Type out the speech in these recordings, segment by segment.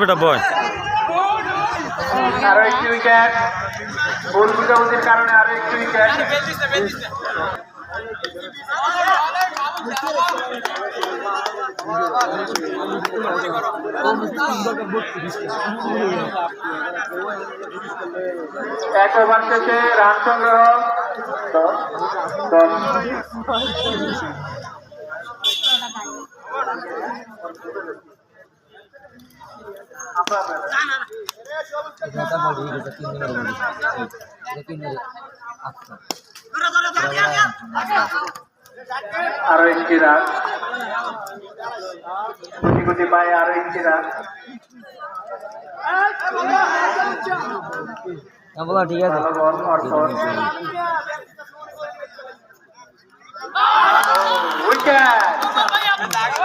বেটা বয়। আরও একটি উইকেট ভুল বুঝাবুঝির কারণে আরও একটি উইকেট এক ওভার শেষে রান সংগ্রহ। আরও একটি রান। গুটি গুটি পায়ে আরও একটি রান। ঠিক আছে।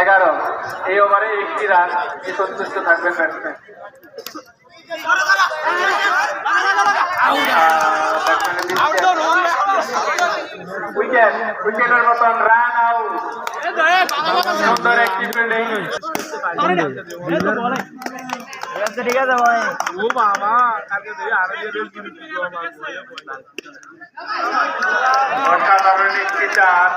এগারো। এই ওভারে একটি রান সন্তুষ্ট থাকবেন ব্যাটসম্যান। মতন সুন্দর একটি ঠিক আছে ভাই অসাধারণ একটি চার।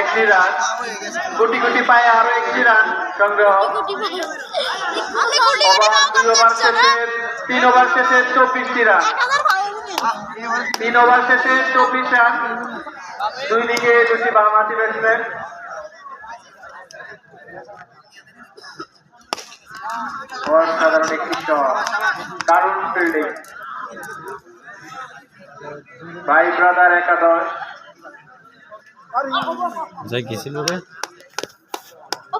একটি রান। গুটি গুটি পায়ে আরও একটি রান সংগ্রহ। ওভার শেষে, তিন ওভার শেষে চব্বিশটি রান। তিন ওভার শেষে চব্বিশ রান। দুই দিকে দুটি বামহাতি ব্যাটসম্যান অসাধারণ একটি শট দারুণ ফিল্ডিং ভাই ব্রাদার একাদশ। যাই গেছিল রে।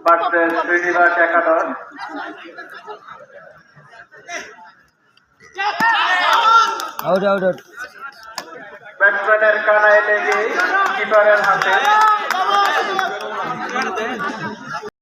ভার্সেস শ্রীনিবাস একাদশ। আউট আউট আউট ব্যাটসম্যানের কানায় লেগে কিপারের হাতে।